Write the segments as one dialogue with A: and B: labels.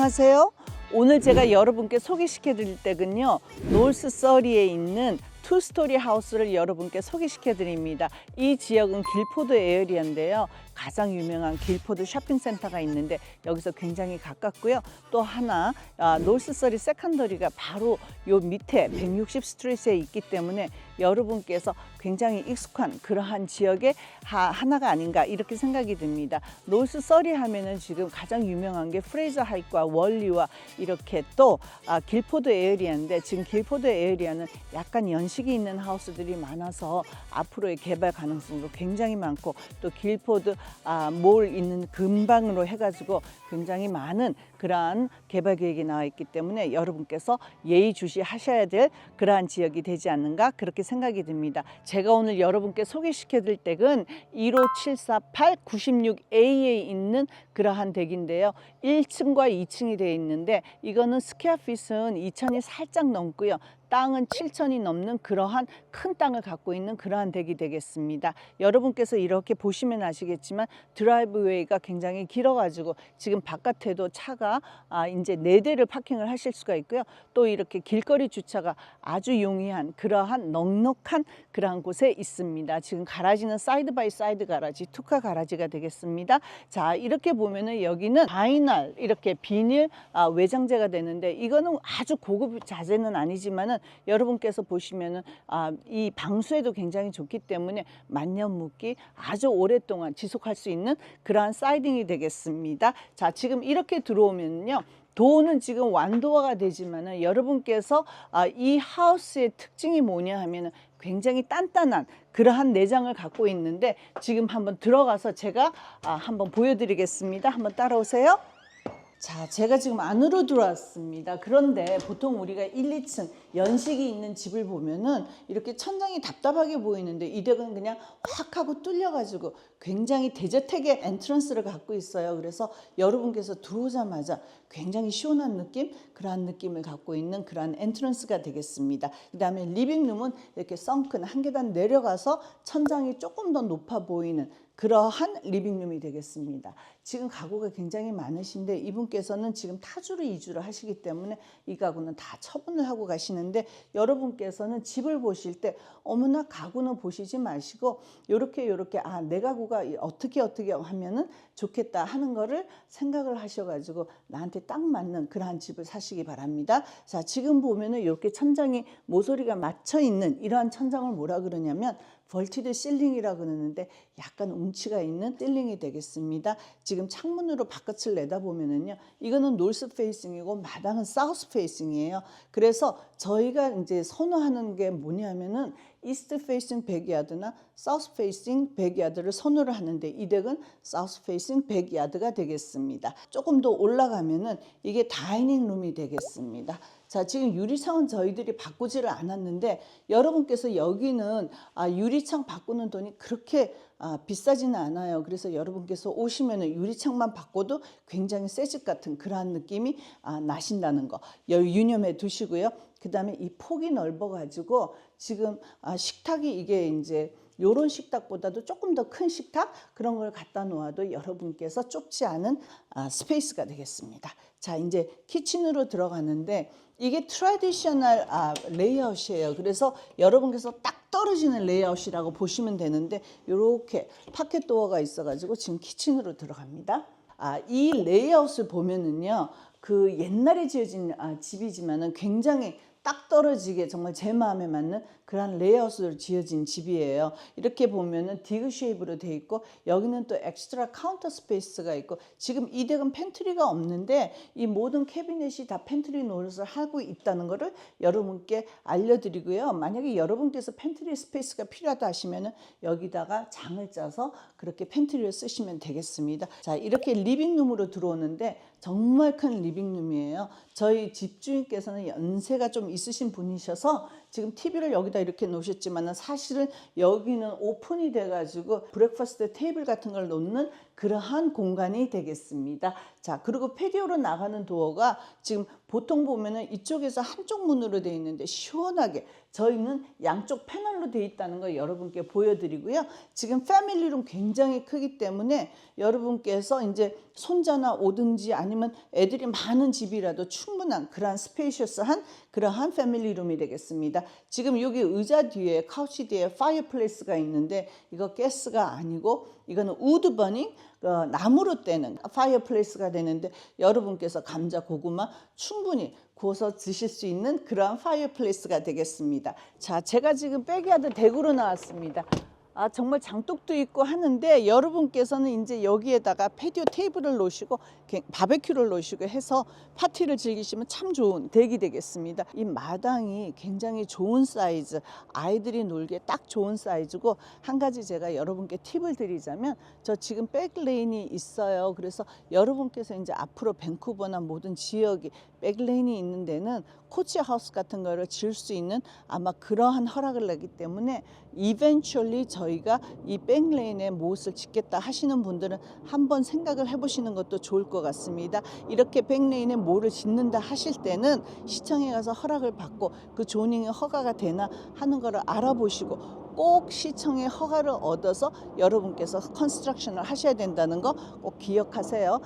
A: 안녕하세요. 오늘 제가 여러분께 소개시켜 드릴 댁은요. 노스 서리에 있는 투스토리 하우스를 여러분께 소개시켜 드립니다. 이 지역은 길포드 에어리아인데요. 가장 유명한 길포드 쇼핑센터가 있는데 여기서 굉장히 가깝고요. 또 하나 아, 노스 서리 세컨더리가 바로 요 밑에 160 스트리트에 있기 때문에 여러분께서 굉장히 익숙한 그러한 지역의 하, 하나가 아닌가 이렇게 생각이 듭니다. 노스 서리 하면은 지금 가장 유명한 게 프레이저 하이트와 월리와 이렇게 또 아, 길포드 에어리아인데 지금 길포드 에어리아는 약간 연식이 있는 하우스들이 많아서 앞으로의 개발 가능성도 굉장히 많고 또 길포드 아, 몰 있는 근방으로 해가지고 굉장히 많은 그러한 개발 계획이 나와 있기 때문에 여러분께서 예의주시하셔야 될 그러한 지역이 되지 않는가 그렇게 생각이 듭니다. 제가 오늘 여러분께 소개시켜 드릴 댁은 15748 96A에 있는 그러한 댁인데요. 1층과 2층이 되어 있는데 이거는 스퀘어핏은 2천이 살짝 넘고요. 땅은 7천이 넘는 그러한 큰 땅을 갖고 있는 그러한 댁이 되겠습니다. 여러분께서 이렇게 보시면 아시겠지만 드라이브웨이가 굉장히 길어가지고 지금 바깥에도 차가 아, 이제 네 대를 파킹을 하실 수가 있고요. 또 이렇게 길거리 주차가 아주 용이한 그러한 넉넉한 그러한 곳에 있습니다. 지금 가라지는 사이드 바이 사이드 가라지, 투카 가라지가 되겠습니다. 자 이렇게 보면은 여기는 바이날 이렇게 비닐 아, 외장재가 되는데 이거는 아주 고급 자재는 아니지만은 여러분께서 보시면은 아, 이 방수에도 굉장히 좋기 때문에 만년 묵기 아주 오랫동안 지속할 수 있는 그러한 사이딩이 되겠습니다. 자 지금 이렇게 들어오면 요. 도어는 지금 완도어가 되지만은 여러분께서 아, 이 하우스의 특징이 뭐냐 하면은 굉장히 단단한 그러한 내장을 갖고 있는데 지금 한번 들어가서 제가 아, 한번 보여드리겠습니다. 한번 따라오세요. 자, 제가 지금 안으로 들어왔습니다. 그런데 보통 우리가 1, 2층 연식이 있는 집을 보면은 이렇게 천장이 답답하게 보이는데 이 댁은 그냥 확 하고 뚫려가지고 굉장히 대저택의 엔트런스를 갖고 있어요. 그래서 여러분께서 들어오자마자 굉장히 시원한 느낌, 그러한 느낌을 갖고 있는 그러한 엔트런스가 되겠습니다. 그 다음에 리빙룸은 이렇게 썬큰 한 계단 내려가서 천장이 조금 더 높아 보이는 그러한 리빙룸이 되겠습니다. 지금 가구가 굉장히 많으신데 이분께서는 지금 타주로 이주를 하시기 때문에 이 가구는 다 처분을 하고 가시는데 여러분께서는 집을 보실 때 어머나 가구는 보시지 마시고 요렇게 요렇게 아 내 가구가 어떻게 어떻게 하면은 좋겠다 하는 거를 생각을 하셔가지고 나한테 딱 맞는 그러한 집을 사시기 바랍니다. 자 지금 보면은 이렇게 천장이 모서리가 맞춰 있는 이러한 천장을 뭐라 그러냐면 벌티드 실링이라 그러는데 약간 운치가 있는 실링이 되겠습니다. 지금 창문으로 바깥을 내다보면은요, 이거는 노스 페이싱이고 마당은 사우스 페이싱이에요. 그래서 저희가 이제 선호하는 게 뭐냐면은 이스트 페이싱 백야드나 사우스 페이싱 백야드를 선호를 하는데 이 댁은 사우스 페이싱 백야드가 되겠습니다. 조금 더 올라가면은 이게 다이닝 룸이 되겠습니다. 자, 지금 유리창은 저희들이 바꾸지를 않았는데 여러분께서 여기는 아, 유리창 바꾸는 돈이 그렇게 아, 비싸지는 않아요. 그래서 여러분께서 오시면 유리창만 바꿔도 굉장히 새집 같은 그러한 느낌이 아, 나신다는 거 여- 유념해 두시고요. 그 다음에 이 폭이 넓어가지고 지금 아, 식탁이 이게 이제 요런 식탁보다도 조금 더 큰 식탁 그런 걸 갖다 놓아도 여러분께서 좁지 않은 아, 스페이스가 되겠습니다. 자 이제 키친으로 들어가는데 이게 트라디셔널 아, 레이아웃이에요. 그래서 여러분께서 딱 떨어지는 레이아웃이라고 보시면 되는데 이렇게 파켓 도어가 있어가지고 지금 키친으로 들어갑니다. 아, 이 레이아웃을 보면은요, 그 옛날에 지어진 아, 집이지만은 굉장히 딱 떨어지게 정말 제 마음에 맞는 그런 레이아웃으로 지어진 집이에요. 이렇게 보면은 디그 쉐입으로 돼 있고 여기는 또 엑스트라 카운터 스페이스가 있고 지금 이 댁은 팬트리가 없는데 이 모든 캐비넷이 다 팬트리 노릇을 하고 있다는 것을 여러분께 알려드리고요. 만약에 여러분께서 팬트리 스페이스가 필요하다 하시면은 여기다가 장을 짜서 그렇게 팬트리를 쓰시면 되겠습니다. 자 이렇게 리빙룸으로 들어오는데 정말 큰 리빙룸이에요. 저희 집주인께서는 연세가 좀 있으신 분이셔서 지금 TV를 여기다 이렇게 놓으셨지만 사실은 여기는 오픈이 돼가지고 브렉퍼스트 테이블 같은 걸 놓는 그러한 공간이 되겠습니다. 자, 그리고 페디오로 나가는 도어가 지금 보통 보면은 이쪽에서 한쪽 문으로 되어 있는데 시원하게 저희는 양쪽 패널로 되어 있다는 걸 여러분께 보여드리고요. 지금 패밀리룸 굉장히 크기 때문에 여러분께서 이제 손자나 오든지 아니면 애들이 많은 집이라도 충분한 그러한 스페이셔스한 그러한 패밀리룸이 되겠습니다. 지금 여기 의자 뒤에 카우치 뒤에 파이어플레이스가 있는데 이거 가스가 아니고 이거는 우드 버닝 어, 나무로 떼는 파이어플레이스가 되는데 여러분께서 감자 고구마 충분히 구워서 드실 수 있는 그러한 파이어플레이스가 되겠습니다. 자, 제가 지금 백야드 대구로 나왔습니다. 아, 정말 장독도 있고 하는데 여러분께서는 이제 여기에다가 패디오 테이블을 놓으시고 게- 바베큐를 놓으시고 해서 파티를 즐기시면 참 좋은 댁이 되겠습니다. 이 마당이 굉장히 좋은 사이즈, 아이들이 놀기에 딱 좋은 사이즈고 한 가지 제가 여러분께 팁을 드리자면 저 지금 백레인이 있어요. 그래서 여러분께서 이제 앞으로 밴쿠버나 모든 지역이 백레인이 있는 데는 코치 하우스 같은 거를 지을 수 있는 아마 그러한 허락을 내기 때문에 이벤츄얼리 저희가 이 백레인에 무엇을 짓겠다 하시는 분들은 한번 생각을 해보시는 것도 좋을 것 같습니다. 이렇게 백레인에 뭐를 짓는다 하실 때는 시청에 가서 허락을 받고 그 조닝이 허가가 되나 하는 거를 알아보시고 꼭 시청의 허가를 얻어서 여러분께서 컨스트럭션을 하셔야 된다는 거 꼭 기억하세요.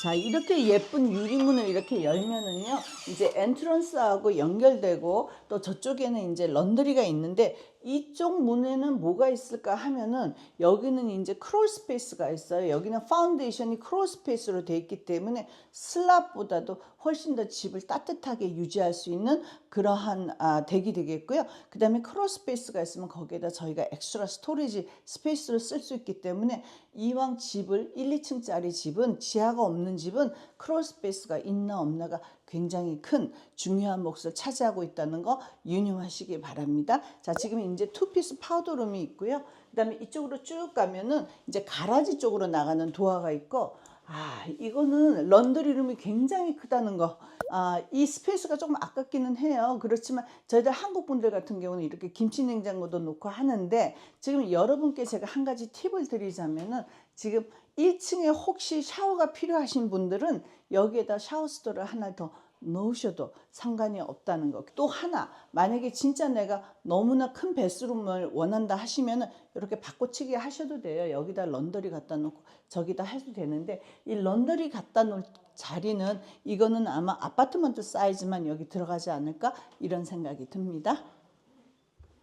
A: 자 이렇게 예쁜 유리문을 이렇게 열면은요 이제 엔트런스하고 연결되고 또 저쪽에는 이제 런드리가 있는데 이쪽 문에는 뭐가 있을까 하면은 여기는 이제 크롤 스페이스가 있어요. 여기는 파운데이션이 크롤 스페이스로 돼 있기 때문에 슬랍보다도 훨씬 더 집을 따뜻하게 유지할 수 있는 그러한 아, 덱이 되겠고요. 그 다음에 크롤 스페이스가 있으면 거기에다 저희가 엑스트라 스토리지 스페이스로 쓸 수 있기 때문에 이왕 집을 1, 2층짜리 집은 지하가 없는 집은 크롤 스페이스가 있나 없나가 굉장히 큰 중요한 몫을 차지하고 있다는 거 유념하시기 바랍니다. 자, 지금 이제 투피스 파우더룸이 있고요. 그다음에 이쪽으로 쭉 가면은 이제 가라지 쪽으로 나가는 도어가 있고 아, 이거는 런드리룸이 굉장히 크다는 거. 아, 이 스페이스가 조금 아깝기는 해요. 그렇지만 저희들 한국 분들 같은 경우는 이렇게 김치 냉장고도 놓고 하는데 지금 여러분께 제가 한 가지 팁을 드리자면은 지금 1층에 혹시 샤워가 필요하신 분들은 여기에다 샤워스토를 하나 더 넣으셔도 상관이 없다는 거. 또 하나, 만약에 진짜 내가 너무나 큰 베스룸을 원한다 하시면은 이렇게 바꿔치기 하셔도 돼요. 여기다 런더리 갖다 놓고 저기다 해도 되는데 이 런더리 갖다 놓을 자리는 이거는 아마 아파트먼트 사이즈만 여기 들어가지 않을까 이런 생각이 듭니다.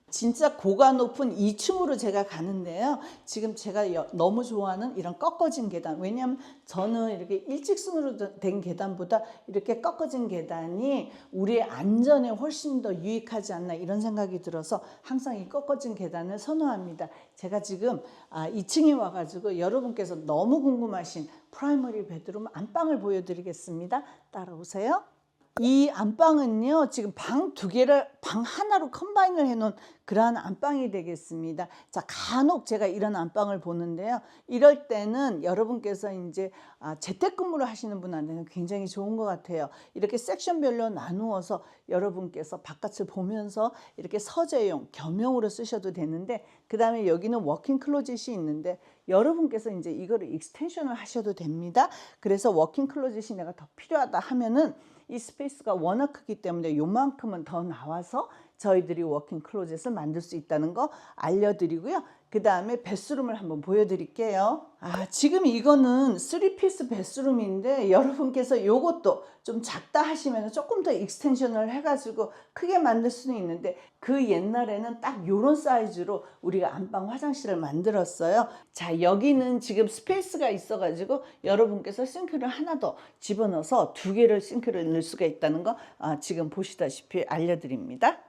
A: 진짜 고가 높은 2층으로 제가 가는데요. 지금 제가 여- 너무 좋아하는 이런 꺾어진 계단. 왜냐하면 저는 이렇게 일직선으로 된 계단보다 이렇게 꺾어진 계단이 우리의 안전에 훨씬 더 유익하지 않나 이런 생각이 들어서 항상 이 꺾어진 계단을 선호합니다. 제가 지금 아, 2층에 와가지고 여러분께서 너무 궁금하신 프라이머리 베드룸 안방을 보여드리겠습니다. 따라오세요. 이 안방은요 지금 방 두 개를 방 하나로 컴바인을 해놓은 그러한 안방이 되겠습니다. 자 간혹 제가 이런 안방을 보는데요. 이럴 때는 여러분께서 이제 아, 재택근무를 하시는 분한테는 굉장히 좋은 것 같아요. 이렇게 섹션별로 나누어서 여러분께서 바깥을 보면서 이렇게 서재용 겸용으로 쓰셔도 되는데 그 다음에 여기는 워킹 클로젯이 있는데 여러분께서 이제 이거를 익스텐션을 하셔도 됩니다. 그래서 워킹 클로젯이 내가 더 필요하다 하면은 이 스페이스가 워낙 크기 때문에 요만큼은 더 나와서 저희들이 워킹 클로젯을 만들 수 있다는 거 알려드리고요. 그 다음에 베스룸을 한번 보여드릴게요. 아, 지금 이거는 3피스 베스룸인데 여러분께서 요것도 좀 작다 하시면 조금 더 익스텐션을 해가지고 크게 만들 수는 있는데 그 옛날에는 딱 요런 사이즈로 우리가 안방 화장실을 만들었어요. 자, 여기는 지금 스페이스가 있어가지고 여러분께서 싱크를 하나 더 집어넣어서 두 개를 싱크를 넣을 수가 있다는 거 아, 지금 보시다시피 알려드립니다.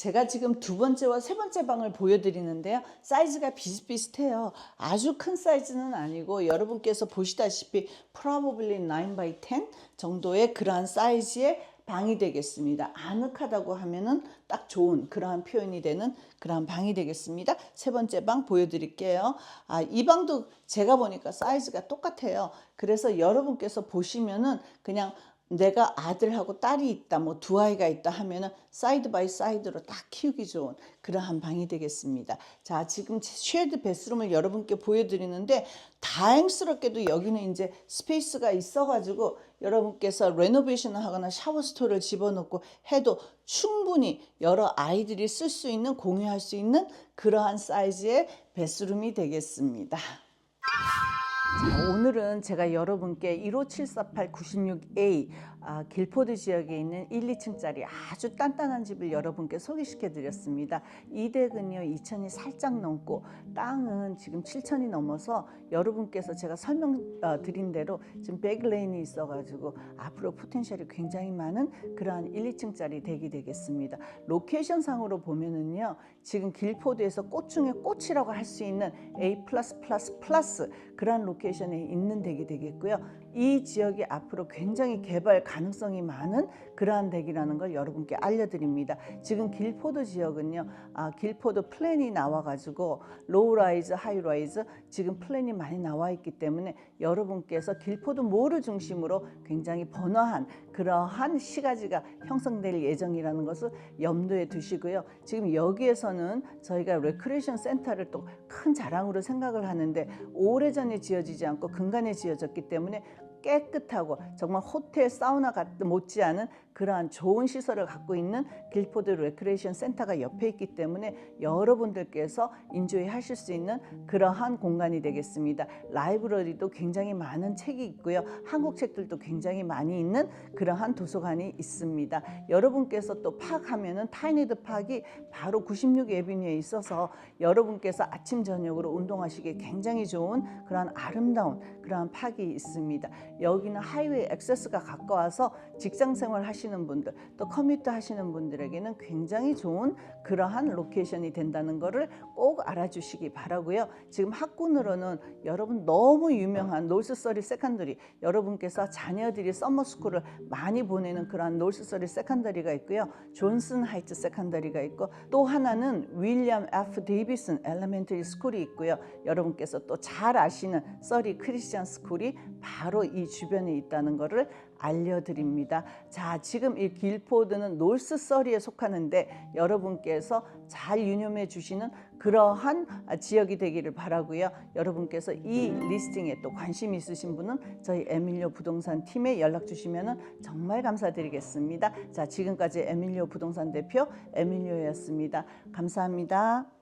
A: 제가 지금 두 번째와 세 번째 방을 보여드리는데요. 사이즈가 비슷비슷해요. 아주 큰 사이즈는 아니고 여러분께서 보시다시피 probably 9 by 10 정도의 그러한 사이즈의 방이 되겠습니다. 아늑하다고 하면은 딱 좋은 그러한 표현이 되는 그러한 방이 되겠습니다. 세 번째 방 보여드릴게요. 아, 이 방도 제가 보니까 사이즈가 똑같아요. 그래서 여러분께서 보시면은 그냥 내가 아들하고 딸이 있다, 뭐 두 아이가 있다 하면은 사이드 바이 사이드로 딱 키우기 좋은 그러한 방이 되겠습니다. 자, 지금 쉐드 베스룸을 여러분께 보여드리는데 다행스럽게도 여기는 이제 스페이스가 있어 가지고 여러분께서 레노베이션을 하거나 샤워 스토어를 집어넣고 해도 충분히 여러 아이들이 쓸 수 있는 공유할 수 있는 그러한 사이즈의 베스룸이 되겠습니다. 자, 오늘은 제가 여러분께 1574896A 아, 길포드 지역에 있는 1, 2층짜리 아주 단단한 집을 여러분께 소개시켜 드렸습니다. 이 댁은요 2천이 살짝 넘고 땅은 지금 7천이 넘어서 여러분께서 제가 설명 어, 드린 대로 지금 백레인이 있어가지고 앞으로 포텐셜이 굉장히 많은 그러한 1, 2층짜리 댁이 되겠습니다. 로케이션 상으로 보면은요 지금 길포드에서 꽃 중에 꽃이라고 할 수 있는 A 그러한 로케이션에 있는 댁이 되겠고요. 이 지역이 앞으로 굉장히 개발 가능성이 많은 그러한 댁이라는 걸 여러분께 알려드립니다. 지금 길포드 지역은요, 아, 길포드 플랜이 나와가지고 로우라이즈, 하이라이즈 지금 플랜이 많이 나와 있기 때문에 여러분께서 길포드 몰을 중심으로 굉장히 번화한 그러한 시가지가 형성될 예정이라는 것을 염두에 두시고요. 지금 여기에서는 저희가 레크레이션 센터를 또 큰 자랑으로 생각을 하는데 오래전에 지어지지 않고 근간에 지어졌기 때문에 깨끗하고 정말 호텔 사우나 같 못지않은 그러한 좋은 시설을 갖고 있는 길포드 레크레이션 센터가 옆에 있기 때문에 여러분들께서 인조이 하실 수 있는 그러한 공간이 되겠습니다. 라이브러리도 굉장히 많은 책이 있고요. 한국 책들도 굉장히 많이 있는 그러한 도서관이 있습니다. 여러분께서 또 파크하면은 타이니드 파크이 바로 96 에비뉴에 있어서 여러분께서 아침 저녁으로 운동하시기에 굉장히 좋은 그러한 아름다운 그러한 파크이 있습니다. 여기는 하이웨이 액세스가 가까워서 직장 생활 하시 는 분들 또 커뮤터 하시는 분들에게는 굉장히 좋은 그러한 로케이션이 된다는 것을 꼭 알아주시기 바라고요. 지금 학군으로는 여러분 너무 유명한 놀스서리 세컨더리 여러분께서 자녀들이 서머스쿨을 많이 보내는 그러한 놀스서리 세컨더리가 있고요. 존슨 하이트 세컨더리가 있고 또 하나는 윌리엄 F 데이비슨 엘레멘터리 스쿨이 있고요. 여러분께서 또 잘 아시는 서리 크리스천 스쿨이 바로 이 주변에 있다는 것을 알려드립니다. 자, 지금 이 길포드는 놀스 서리에 속하는데 여러분께서 잘 유념해 주시는 그러한 지역이 되기를 바라고요. 여러분께서 이 리스팅에 또 관심 있으신 분은 저희 에밀리오 부동산 팀에 연락 주시면 정말 감사드리겠습니다. 자, 지금까지 에밀리오 부동산 대표 에밀리오였습니다. 감사합니다.